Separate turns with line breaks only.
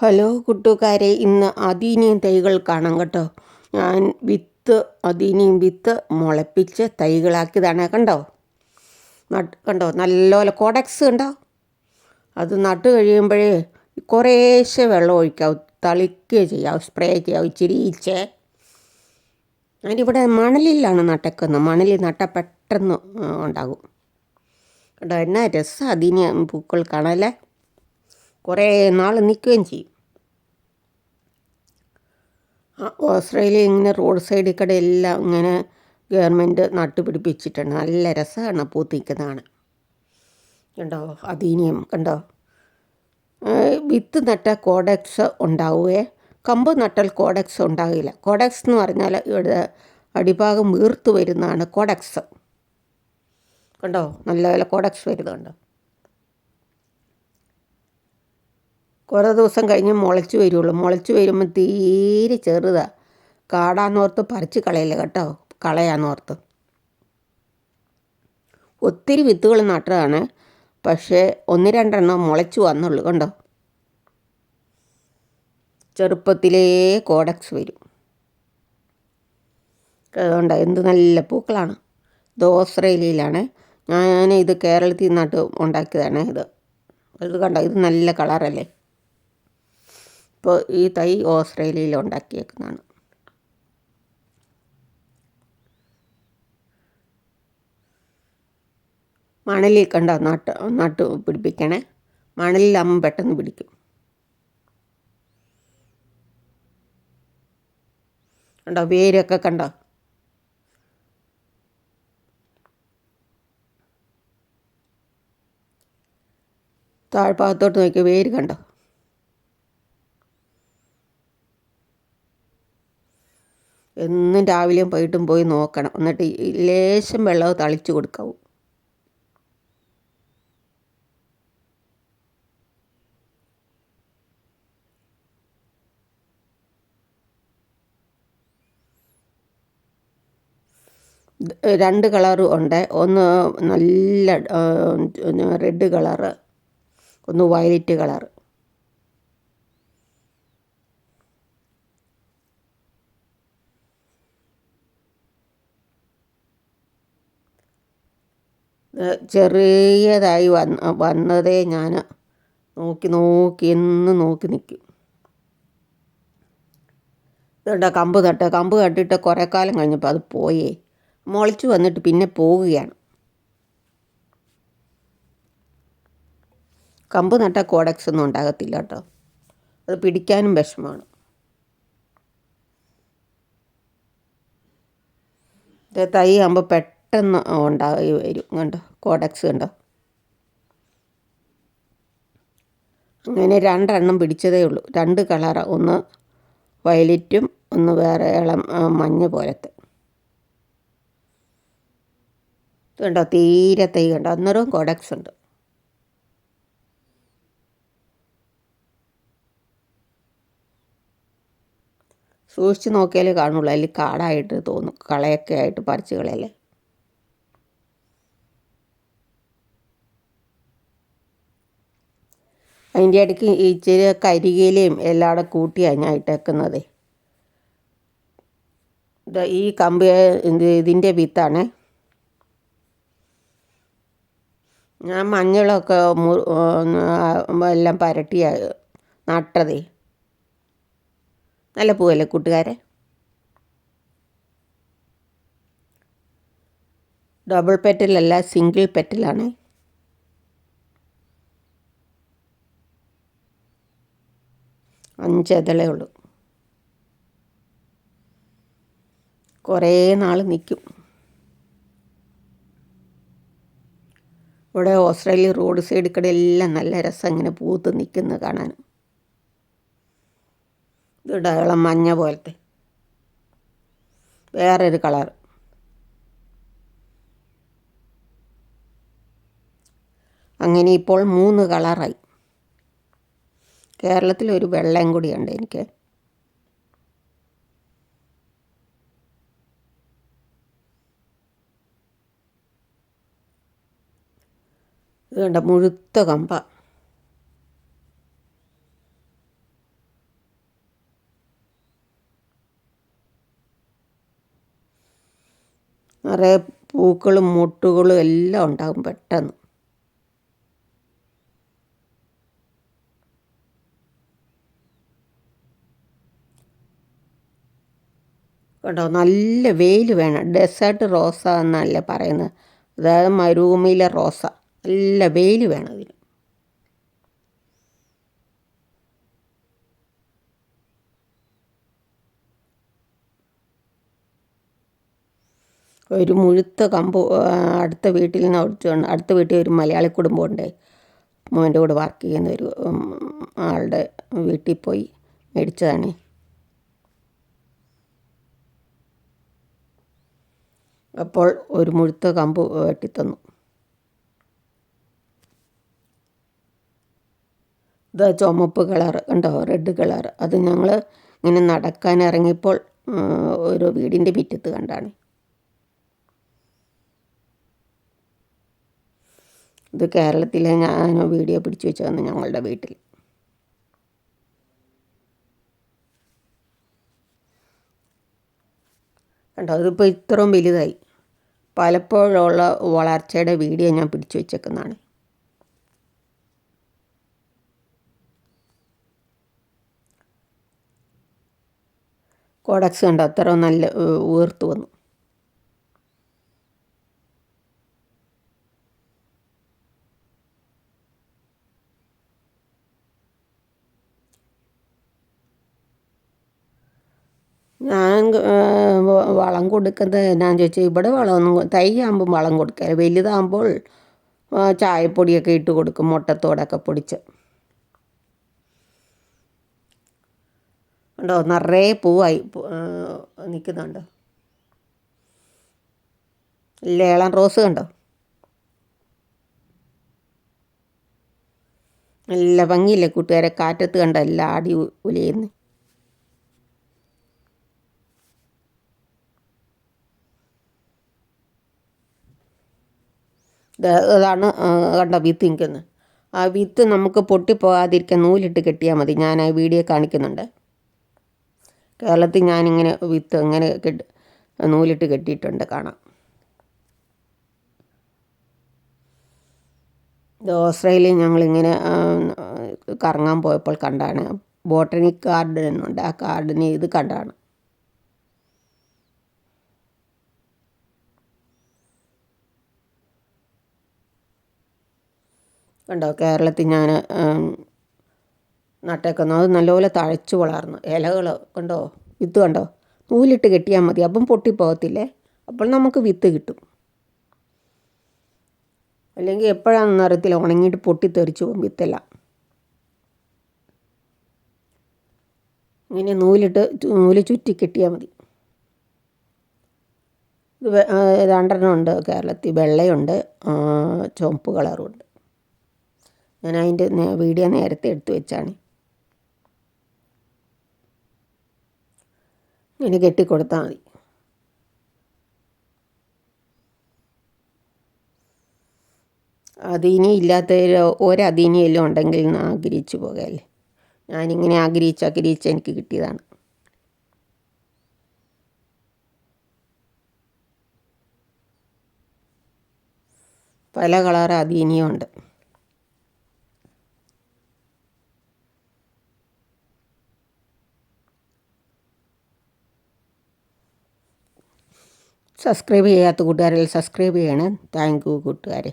Hello കൂട്ടുകാരെ ഇന്ന് അതീനിയും തൈകൾ കാണാം കേട്ടോ. ഞാൻ വിത്ത് അതീനിയും വിത്ത് മുളപ്പിച്ച് തൈകളാക്കിയതാണ് കണ്ടോ? നട്ട് കണ്ടോ? നല്ലപോലെ കോഡക്സ് കണ്ടോ? അത് നട്ട് കഴിയുമ്പോഴേ കുറേശ്ശെ വെള്ളം ഒഴിക്കാവും തളിക്കുകയോ ചെയ്യാവും സ്പ്രേ ചെയ്യാവും ഇച്ചിരി ഈച്ചേ ഞാനിവിടെ മണലിലാണ് നട്ടക്കുന്നത്. മണലിൽ നട്ട പെട്ടെന്ന് ഉണ്ടാകും. കേട്ടോ എന്നാ രസം അതിന് പൂക്കൾ കാണാല്ലേ കുറേ നാൾ നിൽക്കുകയും ചെയ്യും. ഓസ്ട്രേലിയ ഇങ്ങനെ റോഡ് സൈഡിൽ കൂടെ എല്ലാം ഇങ്ങനെ ഗവൺമെന്റ് നട്ടുപിടിപ്പിച്ചിട്ടുണ്ട്. നല്ല രസമാണ് പൂത്തിക്കുന്നതാണ് കണ്ടോ? അതീനിയം കണ്ടോ? വിത്ത് നട്ട കോഡക്സ് ഉണ്ടാവുകയെ കമ്പ് നട്ടാൽ കോഡക്സ് ഉണ്ടാവില്ല. കോഡക്സ് എന്ന് പറഞ്ഞാൽ ഇവിടെ അടിഭാഗം വീർത്ത് വരുന്നതാണ് കോഡക്സ്. കണ്ടോ? നല്ല നല്ല കോഡക്സ് വരുന്നുണ്ടോ. കുറേ ദിവസം കഴിഞ്ഞ് മുളച്ച് വരുള്ളൂ. മുളച്ച് വരുമ്പോൾ തീരെ ചെറുതാണ് കാടാന്നോർത്ത് പറിച്ച് കളയില്ല കേട്ടോ? കളയാന്നോർത്ത്. ഒത്തിരി വിത്തുകൾ നട്ടതാണ്. പക്ഷേ ഒന്ന് രണ്ടെണ്ണം മുളച്ചു വന്നുള്ളൂ കണ്ടോ? ചെറുപ്പത്തിലേ കോഡക്സ് വരും. അതുകൊണ്ട് എന്ത് നല്ല പൂക്കളാണ്. ഓസ്ട്രേലിയയിലാണ്. ഞാൻ ഇത് കേരളത്തിൽ നിന്നിട്ട് ഉണ്ടാക്കിയതാണ് ഇത്. ഇത് കണ്ടോ? ഇത് നല്ല കളറല്ലേ? ഇപ്പോൾ ഈ തൈ ഓസ്ട്രേലിയയിൽ ഉണ്ടാക്കിയേക്കുന്നതാണ്. മണലിൽ കണ്ട? നട്ട് നട്ട് പിടിപ്പിക്കണേ. മണലിലാകുമ്പോൾ പെട്ടെന്ന് പിടിക്കും. കണ്ടോ? വേരൊക്കെ കണ്ടോ? താഴ്ഭാഗത്തോട്ട് നോക്കിയ വേര് കണ്ടോ? എന്നും രാവിലെയും പോയിട്ടും പോയി നോക്കണം. എന്നിട്ട് ലേശം വെള്ളം തളിച്ചു കൊടുക്കാവൂ. രണ്ട് കളറും ഉണ്ട്. ഒന്ന് നല്ല റെഡ് കളറ് ഒന്ന് വയലറ്റ് കളറ്. ചെറിയതായി വന്ന് വന്നതേ ഞാൻ നോക്കി നോക്കി എന്ന് നോക്കി നിൽക്കും. ഇതുണ്ട കമ്പ് നട്ട്? കമ്പ് നട്ടിട്ട് കുറേ കാലം കഴിഞ്ഞപ്പോൾ അത് പോയേ. മുളച്ചു വന്നിട്ട് പിന്നെ പോവുകയാണ്. കമ്പ് നട്ട കോഡക്സ് ഒന്നും ഉണ്ടാകത്തില്ല കേട്ടോ. അത് പിടിക്കാനും വിഷമാണ് തൈ ആകുമ്പോൾ പെട്ടെന്ന് ഉണ്ടായി വരും കണ്ടോ? കോഡക്സ് കണ്ടോ? അങ്ങനെ രണ്ടെണ്ണം പിടിച്ചതേ ഉള്ളൂ. രണ്ട് കളറാണ് ഒന്ന് വയലറ്റും ഒന്ന് വേറെ ഇളം മഞ്ഞ പോലത്തെ. കണ്ടോ തീരെ തൈ കണ്ടോ? അന്നേരവും കോഡക്സ് ഉണ്ട്. സൂക്ഷിച്ച് നോക്കിയാലേ കാണുള്ളൂ. അതിൽ കാടായിട്ട് തോന്നും. കളയൊക്കെ ആയിട്ട് പറിച്ച് കളയല്ലേ? അതിന്റെ ഇടയ്ക്ക് ഇച്ചിരി കരികയിലയും എല്ലാം കൂടെ കൂട്ടിയാണ് ഞാൻ ഇട്ടേക്കുന്നത്. ഈ കമ്പ് ഇതിന്റെ വിത്താണ്. ഞാൻ മഞ്ഞളൊക്കെ എല്ലാം പരട്ടിയ നട്ടതേ. നല്ല പൂവല്ലേ കൂട്ടുകാരെ? Double പെറ്റലല്ല single പെറ്റലാണ്. അഞ്ചതളേ ഉള്ളൂ. കുറേ നാൾ നിൽക്കും ഇവിടെ ഓസ്ട്രേലിയ റോഡ് സൈഡ് കൂടെ എല്ലാം നല്ല രസം ഇങ്ങനെ പൂത്ത് നിൽക്കുന്നത് കാണാൻ. ഇത് മഞ്ഞ പോലത്തെ. വേറൊരു കളർ അങ്ങനെ ഇപ്പോൾ മൂന്ന് കളറായി കേരളത്തിൽ ഒരു വെള്ളം കൂടിയുണ്ട് എനിക്ക്. വേണ്ട മുഴുത്ത കമ്പ. നിറയെ പൂക്കളും മുട്ടുകളും എല്ലാം ഉണ്ടാകും പെട്ടെന്ന്. കേട്ടോ നല്ല വെയിൽ വേണം. ഡെസേർട്ട് റോസ എന്നല്ല പറയുന്നത്. അതായത് മരുഭൂമിയിലെ റോസ. നല്ല വെയിൽ വേണം ഇതിന്. ഒരു മുഴുത്ത കമ്പ് അടുത്ത വീട്ടിൽ നിന്ന് അവിടുത്തെ അടുത്ത വീട്ടിൽ ഒരു മലയാളി കുടുംബമുണ്ട് മോന്റെ കൂടെ വർക്ക് ചെയ്യുന്ന ഒരു ആളുടെ വീട്ടിൽ പോയി മേടിച്ചതാണ്. അപ്പോൾ ഒരു മുഴുത്ത കമ്പ് വെട്ടിത്തന്നു. ഇത് ചുമപ്പ് കളർ കണ്ടോ? Red colour. അത് ഞങ്ങൾ ഇങ്ങനെ നടക്കാൻ ഇറങ്ങിയപ്പോൾ ഒരു വീടിന്റെ മുറ്റത്ത് കണ്ടാണ്. ഇത് കേരളത്തിലെ ഞാൻ വീഡിയോ പിടിച്ചു വെച്ചതാണ് ഞങ്ങളുടെ വീട്ടിൽ കണ്ടോ? അതിപ്പോൾ ഇത്രയും വലുതായി. പലപ്പോഴുള്ള വളർച്ചയുടെ വീഡിയോ ഞാൻ പിടിച്ചു വെച്ചേക്കുന്നതാണ്. കോഡക്സ് കണ്ടോ? അത്ര നല്ല ഉയർത്തു വന്നു. ഞാൻ വളം കൊടുക്കുന്നത് എന്നാന്ന് ചോദിച്ചാൽ ഇവിടെ വളമൊന്നും തൈ ആകുമ്പം വളം കൊടുക്കാറ് വലുതാകുമ്പോൾ ചായപ്പൊടിയൊക്കെ ഇട്ട് കൊടുക്കും മുട്ടത്തോടൊക്കെ പൊടിച്ച്. ഉണ്ടോ? നിറയെ പൂവായി നിൽക്കുന്നുണ്ടോ ലേളം റോസ് കണ്ടോ? നല്ല ഭംഗിയില്ലേ കൂട്ടുകാരെ? കാറ്റത്ത് കണ്ടോ? എല്ലാം ആടി ഉലയുന്നു അതാണ് കണ്ട വിത്ത് നിൽക്കുന്നത് ആ വിത്ത് നമുക്ക് പൊട്ടിപ്പോകാതിരിക്കാൻ നൂലിട്ട് കെട്ടിയാൽ മതി. ഞാൻ ആ വീഡിയോ കാണിക്കുന്നുണ്ട്. കേരളത്തിൽ ഞാനിങ്ങനെ വിത്ത് അങ്ങനെ കെട്ടി നൂലിട്ട് കെട്ടിയിട്ടുണ്ട് കാണാം. ഓസ്ട്രേലിയ ഞങ്ങളിങ്ങനെ കറങ്ങാൻ പോയപ്പോൾ കണ്ടാണ്. ബോട്ടണിക് ഗാർഡൻ എന്നുണ്ട്. ആ ഗാർഡനെ ഇത് കണ്ടാണ്. കണ്ടോ? കേരളത്തിൽ ഞാൻ നട്ടേക്കുന്നു. അത് നല്ലപോലെ തഴച്ചു വളർന്നു. ഇലകൾ കണ്ടോ? വിത്ത് കണ്ടോ? നൂലിട്ട് കെട്ടിയാൽ മതി. അപ്പം പൊട്ടിപ്പോകത്തില്ലേ? അപ്പോൾ നമുക്ക് വിത്ത് കിട്ടും. അല്ലെങ്കിൽ എപ്പോഴാണെന്ന് അറിയത്തില്ല. ഉണങ്ങിയിട്ട് പൊട്ടിത്തെറിച്ചു പോകും വിത്തെല്ലാം. ഇങ്ങനെ നൂലിട്ട് നൂൽ ചുറ്റി കെട്ടിയാൽ മതി. ഇത് രണ്ടെണ്ണം ഉണ്ട് കേരളത്തിൽ. വെള്ളയുണ്ട് ചുവപ്പ് കളറുണ്ട് ഞാൻ അതിന്റെ വീഡിയോ നേരത്തെ എടുത്തു വെച്ചാണ്. ഇങ്ങനെ കെട്ടിക്കൊടുത്താൽ മതി. അതീനി ഇല്ലാത്ത ഒരതീനിയെല്ലാം ഉണ്ടെങ്കിൽ എന്ന് ആഗ്രഹിച്ചു പോകല്ലേ. ഞാനിങ്ങനെ ആഗ്രഹിച്ച് ആഗ്രഹിച്ച് എനിക്ക് കിട്ടിയതാണ്. പല കളർ അതീനിയും സബ്സ്ക്രൈബ് ചെയ്യാത്ത കൂട്ടുകാരെല്ലാം സബ്സ്ക്രൈബ് ചെയ്യണേ. താങ്ക് യു കൂട്ടുകാരെ.